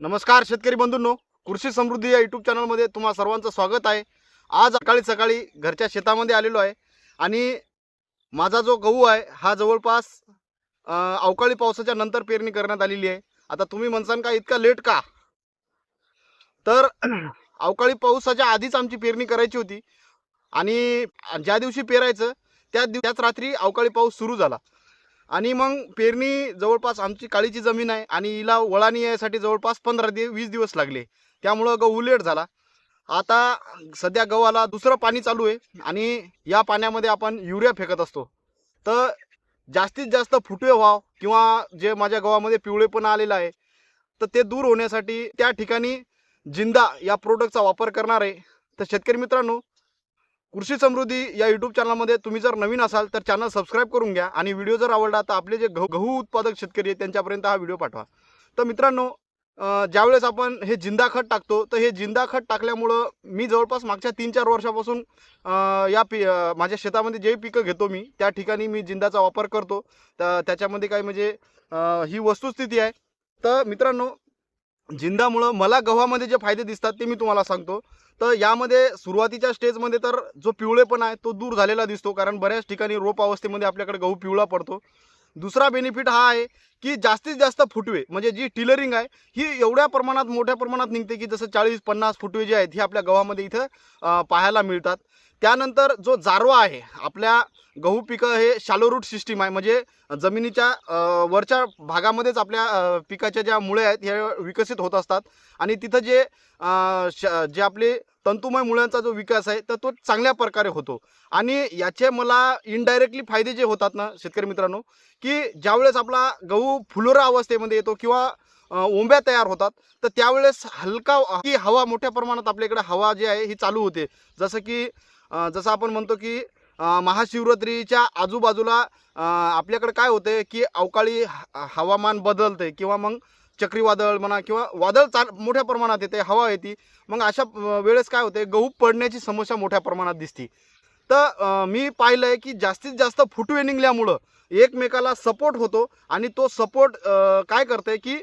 नमस्कार शेतकरी बंधूंनो कृषी समृद्धी या यूट्यूब चॅनलमध्ये तुम्हा सर्वांचं स्वागत आहे. आज सकाळी सकाळी घरच्या शेतामध्ये आलेलो आहे आणि माझा जो गहू आहे हा जवळपास अवकाळी पावसाच्या नंतर पेरणी करण्यात आलेली आहे. आता तुम्ही म्हणसान का इतका लेट का? तर अवकाळी पावसाच्या आधीच आमची पेरणी करायची होती आणि ज्या दिवशी पेरायचं त्या दिव त्याच रात्री अवकाळी पाऊस सुरू झाला. आणि मग पेरणी जवळपास आमची काळीची जमीन आहे आणि हिला वळाणी यायसाठी जवळपास पंधरा दिवस वीस दिवस लागले. त्यामुळं गहू लेट झाला. आता सध्या गव्हाला दुसरं पाणी चालू आहे आणि या पाण्यामध्ये आपण युरिया फेकत असतो. तर जास्तीत जास्त फुटवे व्हाव किंवा जे माझ्या गव्हामध्ये पिवळेपणा आलेला आहे तर ते दूर होण्यासाठी त्या ठिकाणी जिंदा या प्रोडक्टचा वापर करणार आहे. तर शेतकरी मित्रांनो कृषी समृद्धी या यूट्यूब चॅनलमध्ये तुम्ही जर नवीन असाल तर चॅनल सबस्क्राईब करून घ्या. आणि व्हिडिओ जर आवडला तर आपले जे गहू गहू उत्पादक शेतकरी आहेत त्यांच्यापर्यंत हा व्हिडिओ पाठवा. तर मित्रांनो ज्यावेळेस आपण हे जिंदा खत टाकतो तर हे जिंदा खत टाकल्यामुळं मी जवळपास मागच्या तीन चार वर्षापासून या पी माझ्या शेतामध्ये जे पिकं घेतो मी त्या ठिकाणी मी जिंदाचा वापर करतो. तर त्याच्यामध्ये काय म्हणजे ही वस्तुस्थिती आहे. तर मित्रांनो जिंदामुळं मला गव्हामध्ये जे फायदे दिसतात ते मी तुम्हाला सांगतो. तर यामध्ये सुरुवातीच्या स्टेजमध्ये तर जो पिवळेपण आहे तो दूर झालेला दिसतो. कारण बऱ्याच ठिकाणी रोप अवस्थेमध्ये आपल्याकडे गहू पिवळा पडतो. दुसरा बेनिफिट हा आहे की जास्तीत जास्त फुटवे म्हणजे जी टिलरिंग आहे ही एवढ्या प्रमाणात मोठ्या प्रमाणात निघते की जसं चाळीस पन्नास फुटवे जे आहेत हे आपल्या गव्हामध्ये इथं पाहायला मिळतात. त्यानंतर जो जारवा आहे आपल्या गहू पिकं हे शालो रूट सिस्टीम आहे. म्हणजे जमिनीच्या वरच्या भागामध्येच आपल्या पिकाच्या ज्या मुळे आहेत ह्या विकसित होत असतात. आणि तिथं जे श- जे आपले तंतुमय मुळ्यांचा जो विकास आहे तर तो चांगल्या प्रकारे होतो. आणि याचे मला इनडायरेक्टली फायदे जे होतात ना शेतकरी मित्रांनो की ज्यावेळेस आपला गहू फुलोरा अवस्थेमध्ये येतो किंवा ओंब्या तयार होतात तर त्यावेळेस हलका की हवा मोठ्या प्रमाणात आपल्याकडे हवा जी आहे ही चालू होते. जसं की जसं आपण म्हणतो की महाशिवरात्रीच्या आजूबाजूला आपल्याकडे काय होते की अवकाळी ह- हवामान बदलते किंवा मग चक्रीवादळ म्हणा किंवा वादळ चाल मोठ्या प्रमाणात येते हवा येते मग अशा वेळेस काय होते गहू पडण्याची समस्या मोठ्या प्रमाणात दिसते. तर मी पाहिलं आहे की जास्तीत जास्त फुटवे निघल्यामुळं एकमेकाला सपोर्ट होतो आणि तो सपोर्ट काय करते की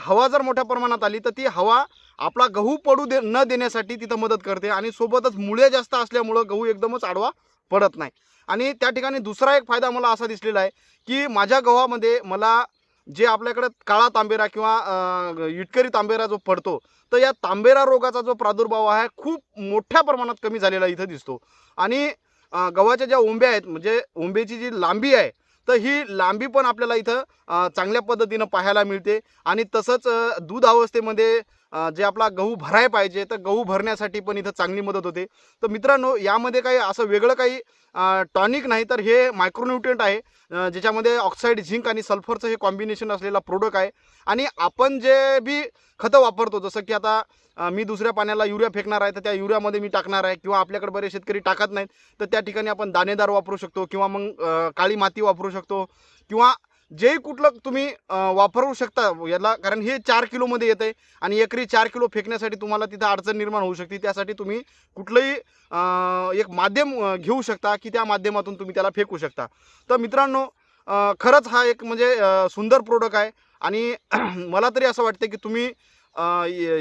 हवा जर मोठ्या प्रमाणात आली तर ती हवा आपला गहू पडू दे न देण्यासाठी तिथं मदत करते आणि सोबतच मुळे जास्त असल्यामुळं गहू एकदमच आडवा पडत नाही. आणि त्या ठिकाणी दुसरा एक फायदा मला असा दिसलेला आहे की माझ्या गव्हामध्ये मला जे आपल्याकडे काळा तांबेरा किंवा इटकरी तांबेरा जो पडतो तर या तांबेरा रोगाचा जो प्रादुर्भाव आहे खूप मोठ्या प्रमाणात कमी झालेला इथं दिसतो. आणि गव्हाच्या ज्या ओंब्या आहेत म्हणजे उंबेची जी लांबी आहे तर ही लांबी पण आपल्याला इथं चांगल्या पद्धतीनं पाहायला मिळते. आणि तसंच दूध अवस्थेमध्ये जे आपला गहू भराय पाहिजे तर गहू भरण्यासाठी पण इथं चांगली मदत होते. तर मित्रांनो यामध्ये काही असं वेगळं काही टॉनिक नाही तर हे मायक्रोन्युट्रियंट आहे. ज्याच्यामध्ये ऑक्साईड झिंक आणि सल्फरचं हे कॉम्बिनेशन असलेला प्रोडक्ट आहे. आणि आपण जे बी खतं वापरतो जसं की आता मी दुसऱ्या पाण्याला युरिया फेकणार आहे तर त्या युरियामध्ये मी टाकणार आहे किंवा आपल्याकडे बरेच शेतकरी टाकत नाहीत तर त्या ठिकाणी आपण दाणेदार वापरू शकतो किंवा मग काळी माती वापरू शकतो किंवा जे कुठलं तुम्ही वापरू शकता याला कारण हे चार किलोमध्ये येते आणि एकरी चार किलो फेकण्यासाठी तुम्हाला तिथं अडचण निर्माण होऊ शकते. त्यासाठी तुम्ही कुठलंही एक माध्यम घेऊ शकता की त्या माध्यमातून तुम्ही त्याला फेकू शकता. तर मित्रांनो खरंच हा एक म्हणजे सुंदर प्रोडक्ट आहे आणि मला तरी असं वाटतं की तुम्ही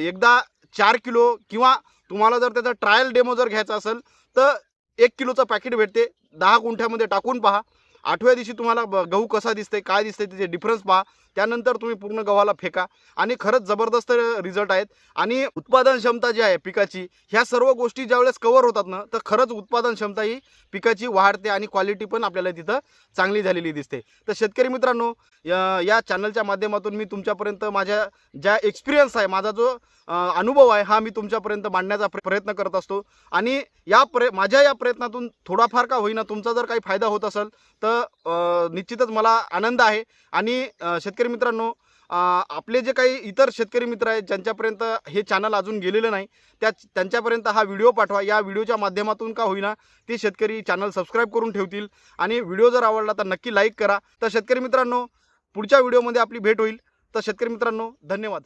एकदा चार किलो किंवा तुम्हाला जर त्याचा ट्रायल डेमो जर घ्यायचा असेल तर एक किलोचं पॅकेट भेटते. दहा गुंठ्यामध्ये टाकून पहा. आठव्या दिवशी तुम्हाला गहू कसा दिसतंय काय दिसतंय त्याचे डिफरन्स पहा. त्यानंतर तुम्ही पूर्ण गव्हाला फेका. आणि खरंच जबरदस्त रिझल्ट आहेत. आणि उत्पादन क्षमता जी आहे पिकाची ह्या सर्व गोष्टी ज्यावेळेस कवर होतात ना तर खरंच उत्पादन क्षमता ही पिकाची वाढते आणि क्वालिटी पण आपल्याला तिथं चांगली झालेली दिसते. तर शेतकरी मित्रांनो या चॅनलच्या माध्यमातून मी तुमच्यापर्यंत माझ्या ज्या एक्सपिरियन्स आहे माझा जो अनुभव आहे हा मी तुमच्यापर्यंत मांडण्याचा प्रयत्न करत असतो. आणि या प्रय माझ्या या प्रयत्नातून थोडाफार का होईना तुमचा जर काही फायदा होत असेल तर निश्चितच मला आनंद आहे. आणि शेतकरी शेतकरी मित्रांनो आपले जे काही इतर शेतकरी मित्र आहेत ज्यांच्यापर्यंत हे चॅनल अजून गेलेलं नाही त्या त्यांच्यापर्यंत हा व्हिडिओ पाठवा. या व्हिडिओच्या माध्यमातून का होईना ते शेतकरी चॅनल सबस्क्राईब करून ठेवतील. आणि व्हिडिओ जर आवडला तर नक्की लाईक करा. तर शेतकरी मित्रांनो पुढच्या व्हिडिओमध्ये आपली भेट होईल. तर शेतकरी मित्रांनो धन्यवाद.